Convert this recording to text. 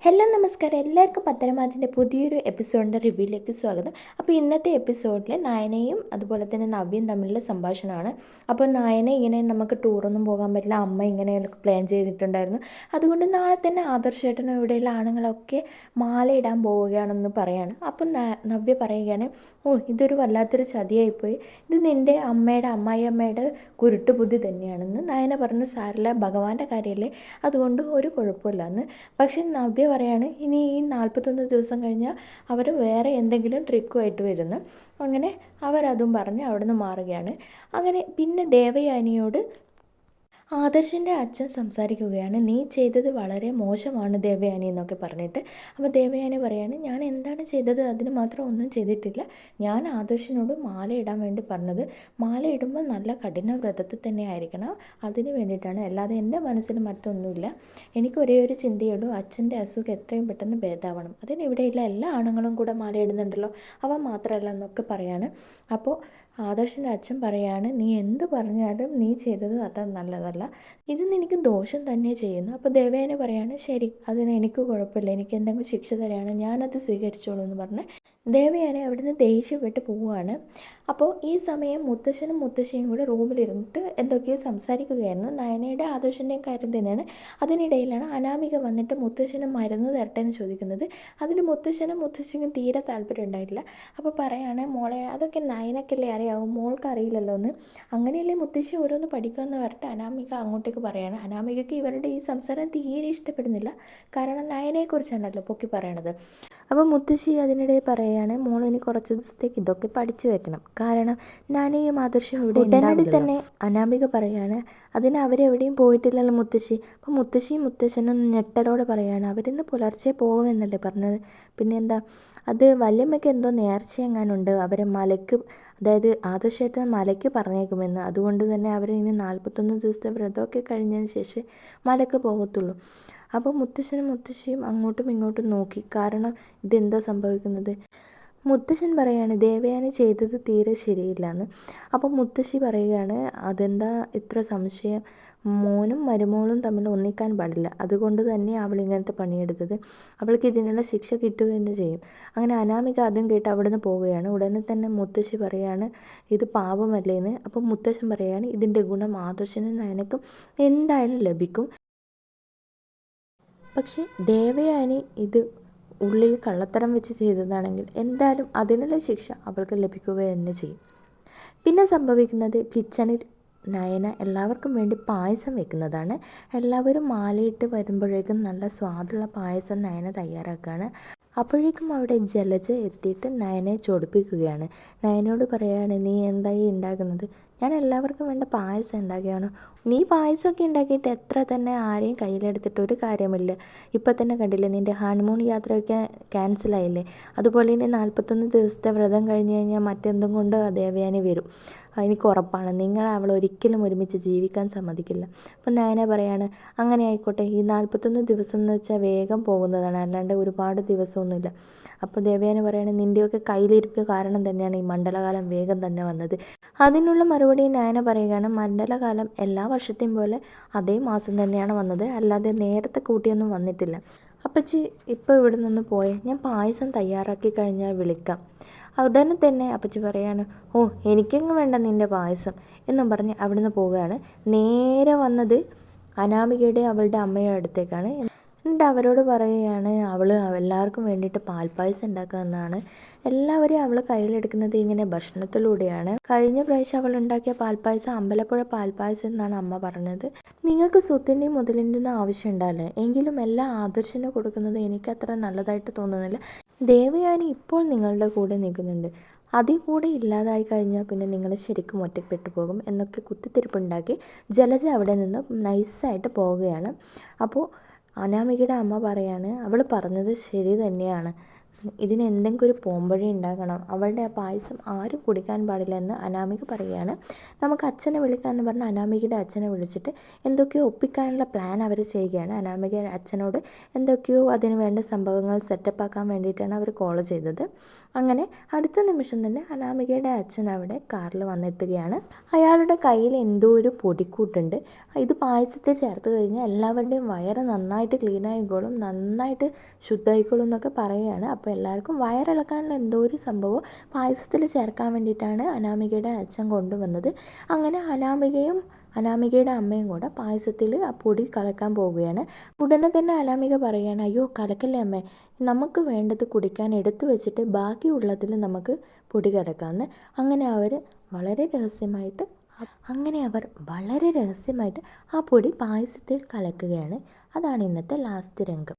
Hello നമസ്കാരം. എല്ലാവർക്കും പത്തനംമാറ്റിന്റെ പുതിയൊരു എപ്പിസോഡിന്റെ റിവ്യൂയിലേക്ക് സ്വാഗതം. അപ്പോൾ ഇന്നത്തെ എപ്പിസോഡിൽ നയനയും അതുപോലെ തന്നെ നവ്യയും തമ്മിലുള്ള സംഭാഷണമാണ്. അപ്പോൾ നയന ഇങ്ങനെ നമുക്ക് ടൂറൊന്നും പോകാൻ പറ്റില്ല. അമ്മ ഇങ്ങനെ പ്ലാൻ ചെയ്തിട്ടുണ്ടായിരുന്നു. അതുകൊണ്ട് നാളെ തന്നെ ആദർശേട്ടനും ഇവിടെയുള്ള ആണുങ്ങളൊക്കെ മാലയിടാൻ പോവുകയാണെന്ന് പറയാണ്. അപ്പം നവ്യ പറയുകയാണ് ഓ ഇതൊരു വല്ലാത്തൊരു ചതിയായിപ്പോയി. ഇത് നിന്റെ അമ്മയുടെ അമ്മായി അമ്മയുടെ കുരുട്ട് ബുദ്ധി തന്നെയാണെന്ന്. നയന പറഞ്ഞു സാറില്ല ഭഗവാന്റെ കാര്യമല്ലേ? അതുകൊണ്ട് ഒരു കുഴപ്പമില്ല എന്ന്. പക്ഷെ നവ്യ പറയാണ് ഇനി ഈ നാൽപ്പത്തൊന്ന് ദിവസം കഴിഞ്ഞാൽ അവർ വേറെ എന്തെങ്കിലും ട്രിക്കുമായിട്ട് വരുന്നു. അങ്ങനെ അവരതും പറഞ്ഞ് അവിടുന്ന് മാറുകയാണ്. അങ്ങനെ പിന്നെ ദേവയാനിയോട് ആദർശിന്റെ അച്ഛൻ സംസാരിക്കുകയാണ് നീ ചെയ്തത് വളരെ മോശമാണ് ദേവയാനി എന്നൊക്കെ പറഞ്ഞിട്ട്. അപ്പോൾ ദേവയാനി പറയാണ് ഞാൻ എന്താണ് ചെയ്തത്? അതിന് മാത്രം ഒന്നും ചെയ്തിട്ടില്ല. ഞാൻ ആദർശിനോട് മാല ഇടാൻ വേണ്ടി പറഞ്ഞത്. മാല ഇടുമ്പോൾ നല്ല കഠിന വ്രതത്തിൽ തന്നെ ആയിരിക്കണം. അതിന് വേണ്ടിയിട്ടാണ്. അല്ലാതെ എന്റെ മനസ്സിൽ മറ്റൊന്നുമില്ല. എനിക്ക് ഒരേ ഒരു ചിന്തയുള്ളൂ. അച്ഛന്റെ അസുഖം എത്രയും പെട്ടെന്ന് ഭേദാവണം അതിന് ഇവിടെയുള്ള എല്ലാ ആണുങ്ങളും കൂടെ മാല ഇടുന്നുണ്ടല്ലോ. അവ മാത്രമല്ല എന്നൊക്കെ പറയാണ്. അപ്പോൾ ആദർശിന്റെ അച്ഛൻ പറയാണ് നീ എന്ത് പറഞ്ഞാലും നീ ചെയ്തത് അത്ര നല്ലതല്ല. ഇത് എനിക്ക് ദോഷം തന്നെ ചെയ്യുന്നു. അപ്പോൾ ദേവേന പറയാണ് ശരി അതിന് എനിക്ക് കുഴപ്പമില്ല. എനിക്ക് എന്തെങ്കിലും ശിക്ഷ തരാണ്. ഞാനത് സ്വീകരിച്ചോളൂ എന്ന് പറഞ്ഞ് ദേവയാനെ അവിടുന്ന് ദേഷ്യപ്പെട്ട് പോവുകയാണ് അപ്പോൾ ഈ സമയം മുത്തശ്ശനും മുത്തശ്ശിയും കൂടെ റൂമിലിരുന്നിട്ട് എന്തൊക്കെയോ സംസാരിക്കുകയായിരുന്നു. നയനയുടെ ആദർശന്റെയും കാര്യം തന്നെയാണ്. അതിനിടയിലാണ് അനാമിക വന്നിട്ട് മുത്തശ്ശന് മരുന്ന് തരട്ടെ എന്ന് ചോദിക്കുന്നത്. അതിന് മുത്തശ്ശനും മുത്തശ്ശിക്കും തീരെ താല്പര്യം ഉണ്ടായിട്ടില്ല. അപ്പോൾ പറയാണ് മോളെ അതൊക്കെ നയനക്കല്ലേ അറിയാവും? മോൾക്ക് അറിയില്ലല്ലോ എന്ന് അങ്ങനെയല്ലേ മുത്തശ്ശി ഓരോന്ന് പഠിക്കുമെന്ന് പറഞ്ഞിട്ട് അനാമിക അങ്ങോട്ടേക്ക് പറയാണ് അനാമികയ്ക്ക് ഇവരുടെ ഈ സംസാരം തീരെ ഇഷ്ടപ്പെടുന്നില്ല. കാരണം നയനെക്കുറിച്ചാണല്ലോ പൊക്കി പറയണത്. അപ്പോൾ മുത്തശ്ശി അതിനിടെ പറയുകയാണ് മോൾ ഇനി കുറച്ച് ദിവസത്തേക്ക് ഇതൊക്കെ പഠിച്ചു വെക്കണം. കാരണം നാനയും ആദർശം അവിടെ ഉടനടി തന്നെ അനാമിക പറയാണ് അതിന് അവരെവിടെയും പോയിട്ടില്ലല്ലോ മുത്തശ്ശി. അപ്പോൾ മുത്തശ്ശിയും മുത്തശ്ശനും ഞെട്ടലോടെ പറയാണ് അവരിന്ന് പുലർച്ചെ പോകുമെന്നല്ലേ പറഞ്ഞത്. പിന്നെ എന്താ അത് വല്യമ്മയ്ക്ക് എന്തോ നേർച്ച എങ്ങാനുണ്ട് അവരെ മലയ്ക്ക് അതായത് ആദർശേട്ടൻ മലയ്ക്ക് പറഞ്ഞേക്കുമെന്ന്. അതുകൊണ്ട് തന്നെ അവർ ഇനി നാൽപ്പത്തൊന്ന് ദിവസത്തെ വ്രതമൊക്കെ കഴിഞ്ഞതിന് ശേഷം മലയ്ക്ക് പോകത്തുള്ളൂ. അപ്പോൾ മുത്തശ്ശനും മുത്തശ്ശിയും അങ്ങോട്ടും ഇങ്ങോട്ടും നോക്കി. കാരണം ഇതെന്താ സംഭവിക്കുന്നത്? മുത്തശ്ശൻ പറയാണ് ദേവയാനി ചെയ്തത് തീരെ ശരിയില്ല അപ്പോൾ മുത്തശ്ശി പറയുകയാണ് അതെന്താ ഇത്ര സംശയം? മോനും മരുമോളും തമ്മിൽ ഒന്നിക്കാൻ പാടില്ല. അതുകൊണ്ട് തന്നെ അവൾ ഇങ്ങനത്തെ പണിയെടുത്തത്. അവൾക്ക് ഇതിനുള്ള ശിക്ഷ കിട്ടുക ചെയ്യും. അങ്ങനെ അനാമിക അതും കേട്ട് അവിടുന്ന് പോവുകയാണ്. ഉടനെ തന്നെ മുത്തശ്ശി പറയാണ് ഇത് പാപമല്ലേന്ന്? അപ്പോൾ മുത്തശ്ശൻ പറയാണ് ഇതിന്റെ ഗുണം ആദർശനും നയനക്കും എന്തായാലും ലഭിക്കും. പക്ഷെ ദേവയാനി ഇത് ഉള്ളിൽ കള്ളത്തരം വെച്ച് ചെയ്തതാണെങ്കിൽ എന്തായാലും അതിനുള്ള ശിക്ഷ അവൾക്ക് ലഭിക്കുക തന്നെ ചെയ്യും. പിന്നെ സംഭവിക്കുന്നത് കിച്ചണിൽ നയന എല്ലാവർക്കും വേണ്ടി പായസം വെക്കുന്നതാണ്. എല്ലാവരും മാലയിട്ട് വരുമ്പോഴേക്കും നല്ല സ്വാദുള്ള പായസം നയന തയ്യാറാക്കുകയാണ് അപ്പോഴേക്കും അവിടെ ജലജ എത്തിയിട്ട് നയനെ ചൊടിപ്പിക്കുകയാണ്. നയനോട് പറയാണ് നീ എന്തായി ഉണ്ടാക്കുന്നത് ഞാൻ എല്ലാവർക്കും വേണ്ട പായസം ഉണ്ടാക്കിയാണ് നീ പായസമൊക്കെ ഉണ്ടാക്കിയിട്ട് എത്ര തന്നെ ആരെയും കയ്യിലെടുത്തിട്ട് ഒരു കാര്യമില്ല ഇപ്പം തന്നെ കണ്ടില്ലേ നിന്റെ ഹണിമൂൺ യാത്രയൊക്കെ ക്യാൻസലായില്ലേ അതുപോലെ ഇനി നാൽപ്പത്തൊന്ന് ദിവസത്തെ വ്രതം കഴിഞ്ഞ് കഴിഞ്ഞാൽ മറ്റെന്തും കൊണ്ടോ ദേവയാനി വരും. എനിക്ക് ഉറപ്പാണ്. നിങ്ങൾ അവൾ ഒരിക്കലും ഒരുമിച്ച് ജീവിക്കാൻ സമ്മതിക്കില്ല. അപ്പം നയന പറയാണ് അങ്ങനെ ആയിക്കോട്ടെ ഈ നാൽപ്പത്തൊന്ന് ദിവസം എന്ന് വെച്ചാൽ വേഗം പോകുന്നതാണ്. അല്ലാണ്ട് ഒരുപാട് ദിവസമൊന്നുമില്ല. അപ്പോൾ ദേവയാന പറയാണ് നിന്റെയൊക്കെ കയ്യിലിരിപ്പ് കാരണം തന്നെയാണ് ഈ മണ്ഡലകാലം വേഗം തന്നെ വന്നത്. അതിനുള്ള മറുപടി നയന പറയുകയാണ് മണ്ഡലകാലം എല്ലാ വർഷത്തെയും പോലെ അതേ മാസം തന്നെയാണ് വന്നത്. അല്ലാതെ നേരത്തെ കൂട്ടിയൊന്നും വന്നിട്ടില്ല. അപ്പച്ചി ഇപ്പോൾ ഇവിടെ നിന്ന് പോയി. ഞാൻ പായസം തയ്യാറാക്കി കഴിഞ്ഞാൽ വിളിക്കാം. ഉടനെ തന്നെ അപ്പച്ചി പറയാണ് ഓ എനിക്കങ്ങ് വേണ്ട നിന്റെ പായസം. എന്നും പറഞ്ഞ് അവിടുന്ന് പോവുകയാണ്. നേരെ വന്നത് അനാമികയുടെ അവളുടെ അമ്മയുടെ അടുത്തേക്കാണ്. എന്നിട്ട് അവരോട് പറയുകയാണ് അവൾ എല്ലാവർക്കും വേണ്ടിയിട്ട് പാൽപ്പായസം ഉണ്ടാക്കുക എല്ലാവരെയും അവൾ കയ്യിലെടുക്കുന്നത് ഇങ്ങനെ ഭക്ഷണത്തിലൂടെയാണ്. കഴിഞ്ഞ പ്രാവശ്യം അവൾ ഉണ്ടാക്കിയ പാൽപ്പായസം അമ്പലപ്പുഴ പാൽപ്പായസം എന്നാണ് അമ്മ പറഞ്ഞത്. നിങ്ങൾക്ക് സ്വത്തിന്റെയും മുതലിന്റെയും ആവശ്യം ഉണ്ടാവില്ല. എങ്കിലും എല്ലാ ആദർശന് കൊടുക്കുന്നത് എനിക്ക് അത്ര നല്ലതായിട്ട് തോന്നുന്നില്ല. ദേവയാനി ഇപ്പോൾ നിങ്ങളുടെ കൂടെ നിൽക്കുന്നുണ്ട്. അതിൽ കൂടെ ഇല്ലാതായി കഴിഞ്ഞാൽ പിന്നെ നിങ്ങൾ ശരിക്കും ഒറ്റപ്പെട്ടു പോകും എന്നൊക്കെ കുത്തിത്തിരിപ്പുണ്ടാക്കി ജലജ അവിടെ നിന്ന് നൈസായിട്ട് പോവുകയാണ്. അപ്പോൾ അനാമികയുടെ അമ്മ പറയാണ് അവൾ പറഞ്ഞത് ശരി തന്നെയാണ്. ഇതിന് എന്തെങ്കിലും ഒരു പോംവഴി ഉണ്ടാക്കണം അവളുടെ ആ പായസം ആരും കുടിക്കാൻ പാടില്ലെന്ന് അനാമിക പറയുകയാണ്. നമുക്ക് അച്ഛനെ വിളിക്കാമെന്ന് പറഞ്ഞ് അനാമികയുടെ അച്ഛനെ വിളിച്ചിട്ട് എന്തൊക്കെയോ ഒപ്പിക്കാനുള്ള പ്ലാൻ അവർ ചെയ്യുകയാണ്. അനാമിക അച്ഛനോട് എന്തൊക്കെയോ അതിന് വേണ്ട സംഭവങ്ങൾ സെറ്റപ്പ് ആക്കാൻ വേണ്ടിയിട്ടാണ് അവർ കോൾ ചെയ്തത്. അങ്ങനെ അടുത്ത നിമിഷം തന്നെ അനാമികയുടെ അച്ഛൻ അവിടെ കാറിൽ വന്നെത്തുകയാണ്. അയാളുടെ കയ്യിൽ എന്തോ ഒരു പൊടിക്കൂട്ടുണ്ട്. ഇത് പായസത്തെ ചേർത്ത് കഴിഞ്ഞാൽ എല്ലാവരുടെയും വയറ് നന്നായിട്ട് ക്ലീൻ ആയിക്കോളും നന്നായിട്ട് ശുദ്ധമായിക്കോളും എന്നൊക്കെ പറയുകയാണ്. അപ്പോൾ എല്ലാവർക്കും വയറിളക്കാനുള്ള എന്തോ ഒരു സംഭവം പായസത്തിൽ ചേർക്കാൻ വേണ്ടിയിട്ടാണ് അനാമികയുടെ അച്ഛൻ കൊണ്ടുവന്നത്. അങ്ങനെ അനാമികയും അനാമികയുടെ അമ്മയും കൂടെ പായസത്തിൽ ആ പൊടി കലക്കാൻ പോവുകയാണ്. ഉടനെ തന്നെ അനാമിക പറയുകയാണ് അയ്യോ കലക്കല്ലേ അമ്മേ? നമുക്ക് വേണ്ടത് കുടിക്കാൻ എടുത്തു വെച്ചിട്ട് ബാക്കിയുള്ളതിൽ നമുക്ക് പൊടി കലക്കാമെന്ന് അങ്ങനെ അവർ വളരെ രഹസ്യമായിട്ട് അങ്ങനെ അവർ വളരെ രഹസ്യമായിട്ട് ആ പൊടി പായസത്തിൽ കലക്കുകയാണ്. അതാണ് ഇന്നത്തെ ലാസ്റ്റ് രംഗം.